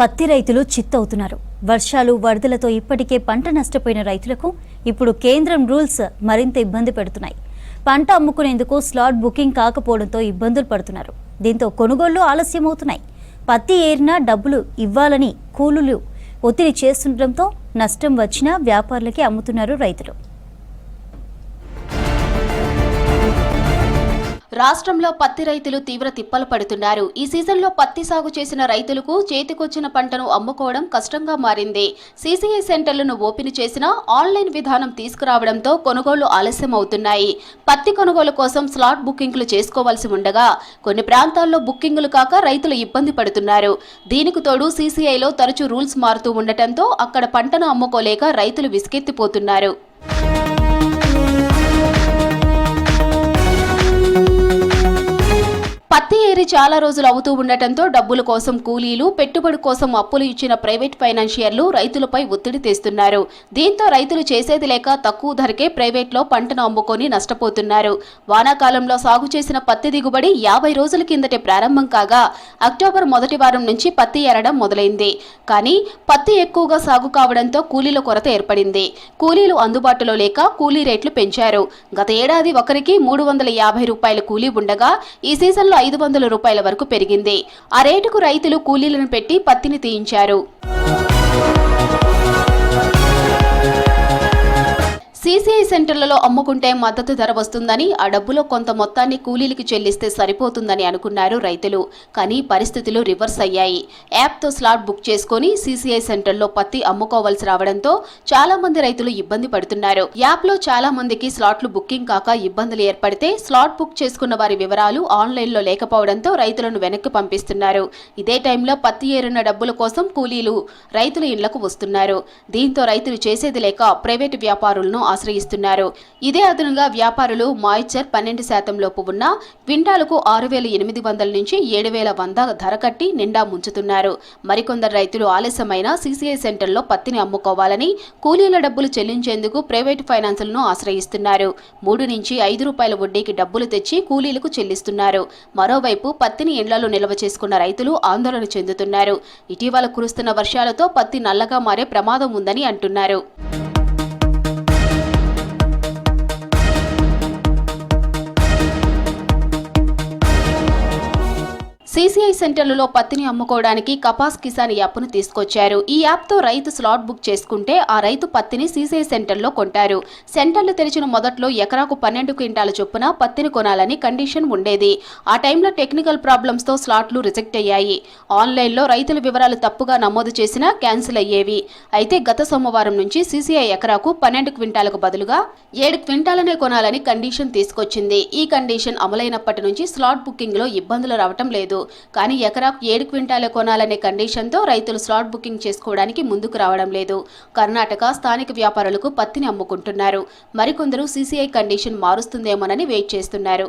పత్తి రైతులు చిత్తవుతున్నారు. వర్షాలు వరదలతో ఇప్పటికే పంట నష్టపోయిన రైతులకు ఇప్పుడు కేంద్రం రూల్స్ మరింత ఇబ్బంది పెడుతున్నాయి. పంట అమ్ముకునేందుకు స్లాట్ బుకింగ్ కాకపోవడంతో ఇబ్బందులు పడుతున్నారు. దీంతో కొనుగోళ్ళు ఆలస్యమవుతున్నాయి. పత్తి ఏరినా డబ్బులు ఇవ్వాలని కూలీలు ఒత్తిడి చేస్తుండటంతో నష్టం వచ్చినా వ్యాపారులకి అమ్ముతున్నారు రైతులు. రాష్ట్రంలో పత్తి రైతులు తీవ్ర తిప్పలు పడుతున్నారు. ఈ సీజన్లో పత్తి సాగు చేసిన రైతులకు చేతికొచ్చిన పంటను అమ్ముకోవడం కష్టంగా మారింది. సీసీఐ సెంటర్లను ఓపెన్ చేసినా ఆన్లైన్ విధానం తీసుకురావడంతో కొనుగోళ్ళు ఆలస్యం అవుతున్నాయి పత్తి కొనుగోలు కోసం స్లాట్ బుకింగ్లు చేసుకోవాల్సి ఉండగా కొన్ని ప్రాంతాల్లో బుకింగులు కాక రైతులు ఇబ్బంది పడుతున్నారు. దీనికి తోడు సీసీఐలో తరచూ రూల్స్ మారుతూ ఉండటంతో అక్కడ పంటను అమ్ముకోలేక రైతులు విసుకెత్తిపోతున్నారు. పత్తి చాలా రోజులు అవుతూ ఉండటంతో డబ్బుల కోసం కూలీలు పెట్టుబడి కోసం అప్పులు ఇచ్చిన ప్రైవేట్ ఫైనాన్షియర్లు రైతులపై ఒత్తిడి తెస్తున్నారు. దీంతో రైతులు చేసేది లేక తక్కువ ధరకే ప్రైవేట్లో పంటను అమ్ముకొని నష్టపోతున్నారు. వానాకాలంలో సాగు చేసిన పత్తి దిగుబడి యాభై రోజుల కిందటే ప్రారంభం కాగా అక్టోబర్ మొదటి వారం నుంచి పత్తి ఏరడం మొదలైంది. కానీ పత్తి ఎక్కువగా సాగు కావడంతో కూలీల కొరత ఏర్పడింది. కూలీలు అందుబాటులో లేక కూలీ రేట్లు పెంచారు. గత ఏడాది ఒకరికి మూడు వందల యాభై రూపాయల కూలీ ఉండగా ఈ సీజన్లో ఐదు వందల రూపాయల వరకు పెరిగింది. ఆ రేటుకు రైతులు కూలీలను పెట్టి పత్తిని తీయించారు. సీసీఐ సెంటర్లలో అమ్ముకుంటే మద్దతు ధర వస్తుందని ఆ డబ్బులో కొంత మొత్తాన్ని కూలీలకి చెల్లిస్తే సరిపోతుందని అనుకున్నారు రైతులు. కానీ పరిస్థితులు రివర్స్ అయ్యాయి. యాప్తో స్లాట్ బుక్ చేసుకొని సీసీఐ సెంటర్లో పత్తి అమ్ముకోవాల్సి రావడంతో చాలా మంది రైతులు ఇబ్బంది పడుతున్నారు. యాప్లో చాలా మందికి స్లాట్లు బుకింగ్ కాక ఇబ్బందులు ఏర్పడితే స్లాట్ బుక్ చేసుకున్న వారి వివరాలు ఆన్లైన్లో లేకపోవడంతో రైతులను వెనక్కి పంపిస్తున్నారు. ఇదే టైంలో పత్తి ఏరున్న డబ్బుల కోసం కూలీలు రైతుల ఇళ్ళకు వస్తున్నారు. దీంతో రైతులు చేసేది లేక ప్రైవేటు వ్యాపారులను ఆశ్రయిస్తున్నారు. ఇదే అదనంగా వ్యాపారులు మాయిచర్ పన్నెండు శాతం లోపు ఉన్న క్వింటాలకు ఆరు వేల ఎనిమిది వందల నుంచి ఏడు వేల వంద ధర కట్టి నిండా ముంచుతున్నారు. మరికొందరు రైతులు ఆలస్యమైన సీసీఐ సెంటర్లో పత్తిని అమ్ముకోవాలని కూలీల డబ్బులు చెల్లించేందుకు ప్రైవేటు ఫైనాన్సులను ఆశ్రయిస్తున్నారు. మూడు నుంచి ఐదు రూపాయల వడ్డీకి డబ్బులు తెచ్చి కూలీలకు చెల్లిస్తున్నారు. మరోవైపు పత్తిని ఇండ్లలో నిల్వ చేసుకున్న రైతులు ఆందోళన చెందుతున్నారు. ఇటీవల కురుస్తున్న వర్షాలతో పత్తి నల్లగా మారే ప్రమాదం ఉందని అంటున్నారు. సీసీఐ సెంటర్లలో పత్తిని అమ్ముకోవడానికి కపాస్ కిసాన్ యాప్ను తీసుకొచ్చారు. ఈ యాప్తో రైతు స్లాట్ బుక్ చేసుకుంటే ఆ రైతు పత్తిని సీసీఐ సెంటర్లో కొంటారు. సెంటర్లు తెరిచిన మొదట్లో ఎకరాకు పన్నెండు క్వింటాల చొప్పున పత్తిని కొనాలని కండిషన్ ఉండేది. ఆ టైంలో టెక్నికల్ ప్రాబ్లమ్స్తో స్లాట్లు రిజెక్ట్ అయ్యాయి. ఆన్లైన్లో రైతుల వివరాలు తప్పుగా నమోదు చేసినా క్యాన్సిల్ అయ్యేవి. అయితే గత సోమవారం నుంచి సీసీఐ ఎకరాకు పన్నెండు క్వింటాలకు బదులుగా ఏడు క్వింటాలనే కొనాలని కండిషన్ తీసుకొచ్చింది. ఈ కండిషన్ అమలైనప్పటి నుంచి స్లాట్ బుకింగ్లో ఇబ్బందులు రావటం లేదు. కానీ ఎకరాకు ఏడు క్వింటాలే కొనాలనే కండిషన్తో రైతులు స్లాట్ బుకింగ్ చేసుకోవడానికి ముందుకు రావడం లేదు. కర్ణాటక స్థానిక వ్యాపారులకు పత్తిని అమ్ముకుంటున్నారు. మరికొందరు సీసీఐ కండిషన్ మారుస్తుందేమోనని వెయిట్ చేస్తున్నారు.